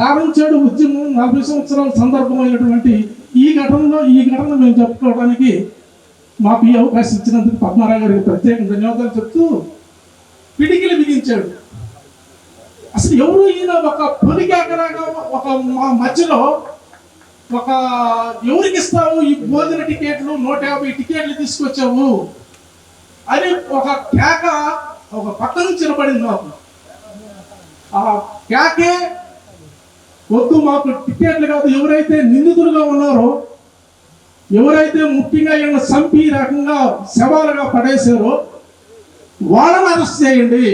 కారంచేడు ఉద్యమం నలభై సంవత్సరాల సందర్భమైనటువంటి ఈ ఘటనలో ఈ ఘటన మేము చెప్పుకోవడానికి మాకు ఈ అవకాశం ఇచ్చినందుకు పద్మారావు గారికి ప్రత్యేక ధన్యవాదాలు చెప్తూ పిడికిలు బిగించాడు. అసలు ఎవరు ఈయన? ఒక పొలికేకరాగా ఒక మా మధ్యలో ఒక ఎవరికి ఇస్తావు? ఈ భోజన టికెట్లు నూట యాభై టికెట్లు తీసుకొచ్చావు. అని ఒక కేక ఒక పక్క నుంచి నిలబడింది మాకు. ఆ కేకే వద్దు మాకు టికెట్లు కాదు. ఎవరైతే నిందితులుగా ఉన్నారో ఎవరైతే ముఖ్యంగా ఈయన సంపి ఈ రకంగా శవాలుగా పడేశారో వాళ్ళని అరెస్ట్ చేయండి.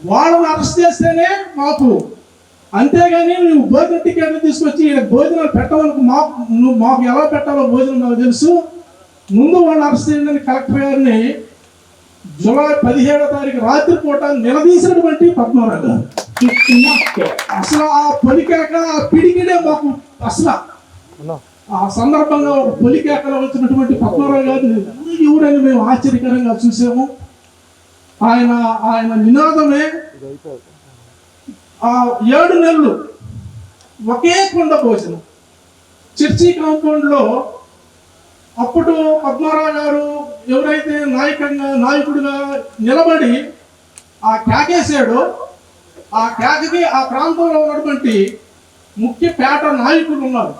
వాళ్ళని అరెస్ట్ చేస్తేనే మాకు. అంతేగాని నువ్వు భోజన టికెట్లు తీసుకొచ్చి ఈయన భోజనాలు పెట్టవరకు మాకు నువ్వు మాకు ఎలా పెట్టాలో భోజనం నాకు తెలుసు. ముందు వాళ్ళని అరెస్ట్ చేయండి కలెక్టర్ గారిని జూలై పదిహేడో తారీఖు రాత్రి పూట నిలదీసినటువంటి పద్మనాభ గారు. అసలు ఆ పొలికేక ఆ పిడికిడే మాకు అసలు ఆ సందర్భంగా ఒక పొలికేకలో వచ్చినటువంటి పద్మనాభ గారు ఎవరని మేము ఆశ్చర్యకరంగా చూసాము. ఆయన ఆయన నినాదమే ఆ ఏడు నెలలు ఒకే కుండ భోజనం. చర్చి కాంపౌండ్లో అప్పుడు పద్మారావు గారు ఎవరైతే నాయకంగా నాయకుడిగా నిలబడి ఆ కేకేసాడో ఆ కేకకి ఆ ప్రాంతంలో ఉన్నటువంటి ముఖ్య పేట నాయకులు ఉన్నారు.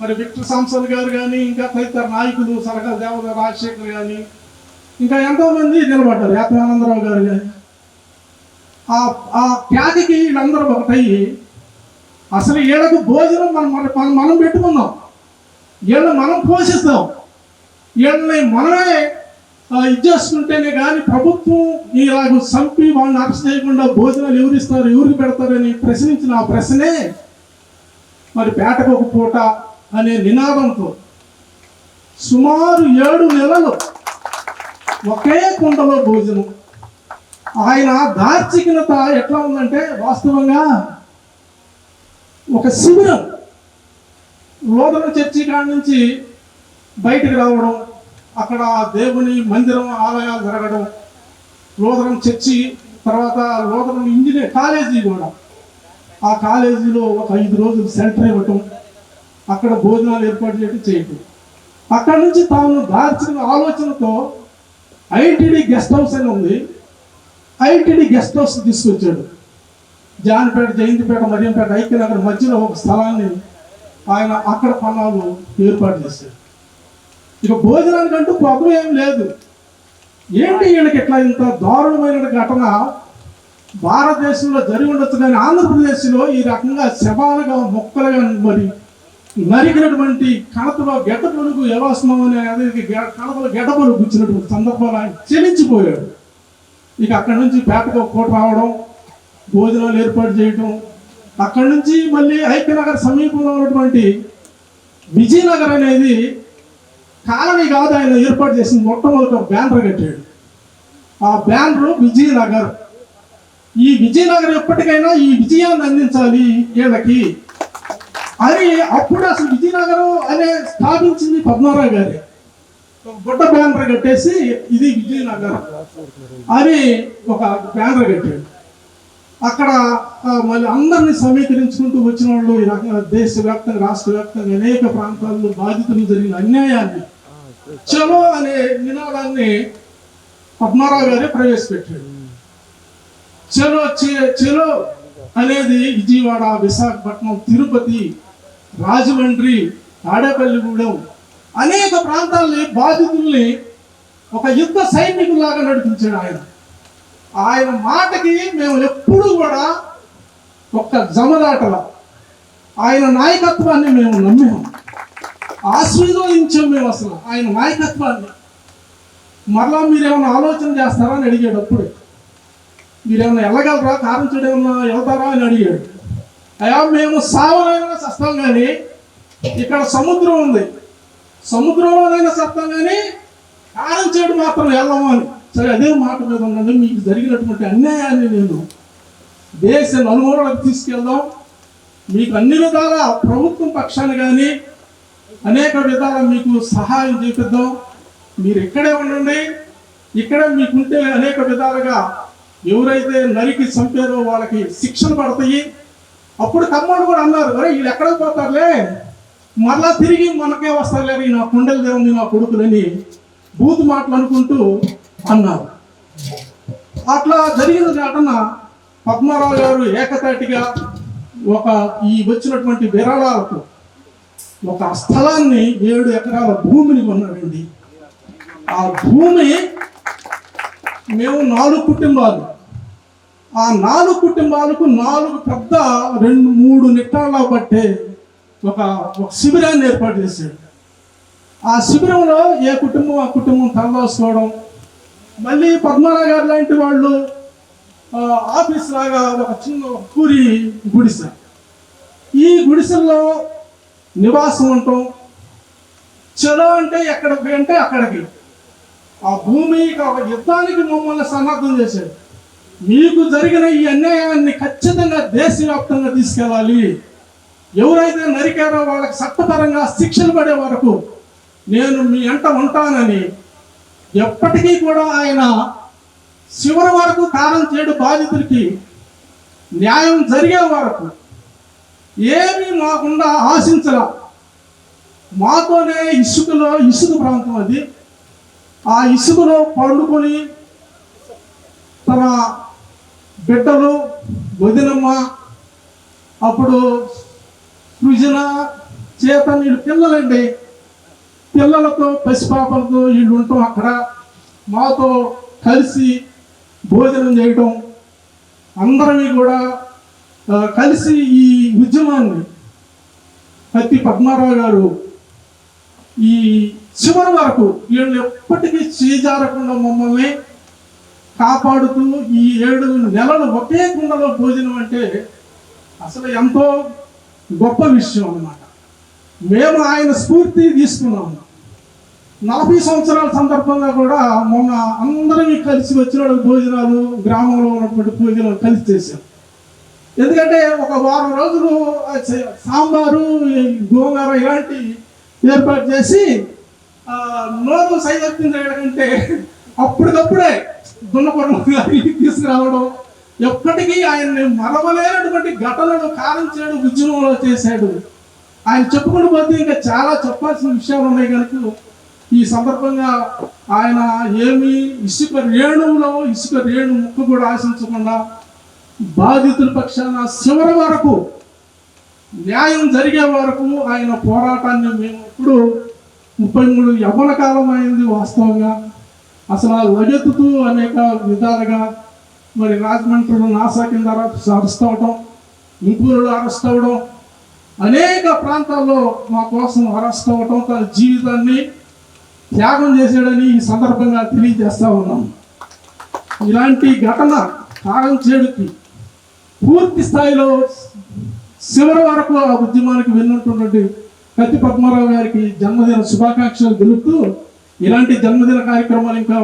మరి విక్టర్ సాంసన్ గారు కానీ ఇంకా తదితర నాయకులు సరకల దేవత రాజశేఖర్ కానీ ఇంకా ఎంతోమంది నిలబడ్డారు. యాత్రానందరావు గారు కానీ ఆ ఆ ఖ్యాతికి వీళ్ళందరూ ఒకటయ్యి అసలు వీళ్ళకు భోజనం మనం మనం మనం పెట్టుకున్నాం. వీళ్ళని మనం పోషిస్తాం. వీళ్ళని మనమే ఇది చేస్తుంటేనే కానీ ప్రభుత్వం ఇలాగ చంపి వాళ్ళని అరెస్ట్ చేయకుండా భోజనాలు ఎవరిస్తారు ఎవరికి పెడతారని ప్రశ్నించిన ఆ ప్రశ్నే మరి పేటకు ఒక పూట అనే నినాదంతో సుమారు ఏడు నెలలు ఒకే కుండలో భోజనం. ఆయన దార్శికత ఎట్లా ఉందంటే వాస్తవంగా ఒక శిబిరం. లోదన చర్చి కాడ నుంచి బయటకు రావడం అక్కడ దేవుని మందిరం ఆలయాలు జరగడం లోదరం చర్చి తర్వాత లోదరం ఇంజనీర్ కాలేజీ కూడా. ఆ కాలేజీలో ఒక ఐదు రోజులు సెంటర్ ఇవ్వటం అక్కడ భోజనాలు ఏర్పాటు చేయడం. చేయటం అక్కడ నుంచి తాను దాల్చిన ఆలోచనతో ఐటీడీ గెస్ట్ హౌస్ అని ఉంది. ఐటీడీ గెస్ట్ హౌస్ తీసుకొచ్చాడు. జాన్పేట జయంతిపేట మరియంపేట ఐక్యనగర్ మధ్యలో ఒక స్థలాన్ని ఆయన అక్కడ పన్నాలు ఏర్పాటు చేశాడు ఇక భోజనానికంటూ ప్రాబ్లం ఏం లేదు. ఏంటి వీళ్ళకి ఇట్లా ఇంత దారుణమైన ఘటన? భారతదేశంలో జరిగి ఉండొచ్చు కానీ ఆంధ్రప్రదేశ్లో ఈ రకంగా శవాలుగా మొక్కలుగా మరి నరికినటువంటి కణతలో గెడ్డ పొలుగు యవాసనం అనేది అదే కణతలో గెడ్డ పొలుగు ఇచ్చినటువంటి సందర్భాలు ఆయన చెలించిపోయాడు. ఇక అక్కడి నుంచి పేటకు కోట రావడం భోజనాలు ఏర్పాటు చేయడం అక్కడి నుంచి మళ్ళీ ఐక్యనగర్ సమీపంలో ఉన్నటువంటి విజయనగర్ అనేది కాలనీ కాదు ఆయన ఏర్పాటు చేసిన మొట్టమొదటి ఒక బ్యానర్ కట్టాడు. ఆ బ్యానర్ విజయనగర్. ఈ విజయనగర్ ఎప్పటికైనా ఈ విజయాన్ని అందించాలి వీళ్ళకి అని అప్పుడు అసలు విజయనగరం అనే స్థాపించింది పద్మారావు గారే. గుడ్డ బ్యానర్ కట్టేసి ఇది విజయనగరం. అని ఒక బ్యానర్ కట్టాడు. అక్కడ మళ్ళీ అందరినీ సమీకరించుకుంటూ వచ్చిన వాళ్ళు ఈ దేశవ్యాప్తంగా రాష్ట్ర వ్యాప్తంగా అనేక ప్రాంతాల్లో బాధితులు జరిగిన అన్యాయాన్ని చలో అనే నినాదాన్ని పద్మారావు గారే ప్రవేశపెట్టాడు చలో చలో అనేది విజయవాడ విశాఖపట్నం తిరుపతి రాజమండ్రి తాడేపల్లిగూడెం అనేక ప్రాంతాల్ని బాధితుల్ని ఒక యుద్ధ సైనికులాగా నడిపించాడు ఆయన. ఆయన మాటకి మేము ఎప్పుడు కూడా ఒక్క జమదాటల. ఆయన నాయకత్వాన్ని మేము నమ్మాము. ఆశీర్వదించాం మేము అసలు. ఆయన నాయకత్వాన్ని. మరలా మీరేమైనా ఆలోచన చేస్తారా అని అడిగాడు అప్పుడే. మీరేమైనా వెళ్ళగలరా? కారం చెడు ఏమన్నా వెళ్తారా అని అడిగాడు. అయా మేము సావనైనా చస్తాం కానీ ఇక్కడ సముద్రం ఉంది. సముద్రంలోనైనా చస్తాం కానీ కారం మాత్రం వెళ్ళము అని. సరే అదే మాట మీద ఉండండి మీకు జరిగినటువంటి అన్యాయాన్ని నేను దేశ నలుమూలలకు తీసుకెళ్దాం. మీకు అన్ని విధాల ప్రభుత్వం పక్షాన్ని కానీ అనేక విధాలు మీకు సహాయం చేపిద్దాం. మీరు ఇక్కడే ఉండండి. ఇక్కడే మీకుంటే అనేక విధాలుగా ఎవరైతే నరికి చంపారో వాళ్ళకి శిక్షలు పడతాయి. అప్పుడు తమ్ముడు కూడా అన్నారు అరే వీళ్ళు ఎక్కడ పోతారులే? మళ్ళా తిరిగి మనకే వస్తారులే. ఈ నా కుండలు దేవుంది నా కొడుకులని బూతు మాటలు అనుకుంటూ అన్నారు. అట్లా జరిగిన ఘటన పద్మారావు గారు ఏకతాటిగా ఒక ఈ వచ్చినటువంటి విరాళాలకు ఒక స్థలాన్ని ఏడు ఎకరాల భూమిని కొన్నాడండి. ఆ భూమి మేము నాలుగు కుటుంబాలు. ఆ నాలుగు కుటుంబాలకు నాలుగు పెద్ద రెండు మూడు నిట్టాల బట్టే ఒక ఒక శిబిరాన్ని ఏర్పాటు చేశాడు. ఆ శిబిరంలో ఏ కుటుంబం ఆ కుటుంబం తలదోసుకోవడం మళ్ళీ పద్మారావు గారు లాంటి వాళ్ళు ఆఫీస్ లాగా ఒక చిన్న పూరి గుడిసె. ఈ గుడిసెల్లో నివాసం ఉండటం చెలో అంటే ఎక్కడికి అంటే అక్కడికి. ఆ భూమి ఒక యుద్ధానికి మమ్మల్ని సన్నద్ధం చేశాడు. మీకు జరిగిన ఈ అన్యాయాన్ని ఖచ్చితంగా దేశవ్యాప్తంగా తీసుకెళ్ళాలి. ఎవరైతే నరికారో వాళ్ళకి చట్టపరంగా శిక్షలు పడే వరకు నేను మీ ఎంట ఉంటానని ఎప్పటికీ కూడా ఆయన చివరి వరకు కారం చేయడు బాధితులకి న్యాయం జరిగే వరకు ఏమీ మాకుండా ఆశించరా మాతోనే ఇసుకలో ఇసుక ప్రాంతం అది. ఆ ఇసుకలో పండుకొని తన బిడ్డలు వదినమ్మ అప్పుడు సృజన చేత వీళ్ళు పిల్లలండి. పిల్లలతో పసిపాపలతో వీళ్ళు ఉంటాం అక్కడ. మాతో కలిసి భోజనం చేయటం. అందరమీ కూడా కలిసి ఈ ఉద్యమాన్ని ప్రతి పద్మారావు గారు ఈ చివరి వరకు వీళ్ళు ఎప్పటికీ చేజారకుండా మమ్మల్ని కాపాడుతూ ఈ ఏడు నెలలు ఒకే కుండలో భోజనం అంటే అసలు ఎంతో గొప్ప విషయం అన్నమాట. మేము ఆయన స్ఫూర్తి తీసుకున్నాము. నలభై సంవత్సరాల సందర్భంగా కూడా మొన్న అందరం కలిసి వచ్చిన భోజనాలు గ్రామంలో ఉన్నటువంటి భోజనాలు కలిసి చేశాం. ఎందుకంటే ఒక వారం రోజులు సాంబారు గోంగూర ఇలాంటి ఏర్పాటు చేసి ఆ, నోరు సైదప్పించడంటే అప్పటికప్పుడే దున్నపరం తీసుకురావడం ఎప్పటికీ ఆయన్ని మరవలేనటువంటి ఘటనలు కారం చేయడం ఉద్యమంలో చేశాడు. ఆయన చెప్పుకుంటూ పోతే ఇంకా చాలా చెప్పాల్సిన విషయాలు ఉన్నాయి కనుక ఈ సందర్భంగా ఆయన ఏమి ఇసుక రేణువులో ఇసుక రేణు ముక్కు కూడా ఆశించకుండా బాధితుల పక్షాన చివరి వరకు న్యాయం జరిగే వరకు ఆయన పోరాటాన్ని మేము ఇప్పుడు ముప్పై మూడు యవ్వన కాలం అయింది వాస్తవంగా. అసలు ఆ లగెత్తుతూ అనేక విధాలుగా మరి రాజమండ్రిలో నాసా కింద అరెస్ట్ అవడం ఇంకూరులో అరెస్ట్ అవ్వడం అనేక ప్రాంతాల్లో మా కోసం అరెస్ట్ అవ్వడం తన జీవితాన్ని త్యాగం చేశాడని ఈ సందర్భంగా తెలియజేస్తా ఉన్నాం. ఇలాంటి ఘటన కారం చేడుకి పూర్తి స్థాయిలో చివరి వరకు ఆ ఉద్యమానికి వెళ్ళుంటున్నటువంటి కత్తి పద్మారావు గారికి జన్మదిన శుభాకాంక్షలు తెలుపుతూ ఇలాంటి జన్మదిన కార్యక్రమాలు ఇంకా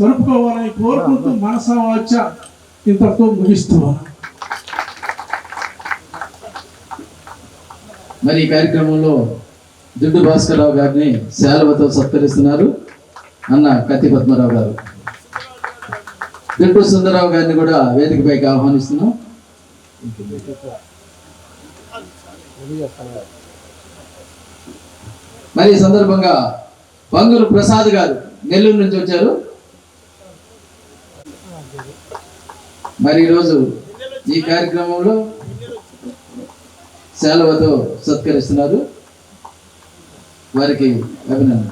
జరుపుకోవాలని కోరుకుంటూ మనసా వచ్చ ఇంతటితో ముగిస్తున్నాను మరి ఈ కార్యక్రమంలో దుడ్డు భాస్కరరావు గారిని శాలవతో సత్కరిస్తున్నారు అన్న కత్తి పద్మరావు గారు. దుడ్డు సుందరరావు గారిని కూడా వేదికపైకి ఆహ్వానిస్తున్నాం. మరి సందర్భంగా పంగులు ప్రసాద్ గారు నెల్లూరు నుంచి వచ్చారు. మరి ఈరోజు ఈ కార్యక్రమంలో సెలవుతో సత్కరిస్తున్నారు. వారికి అభినందన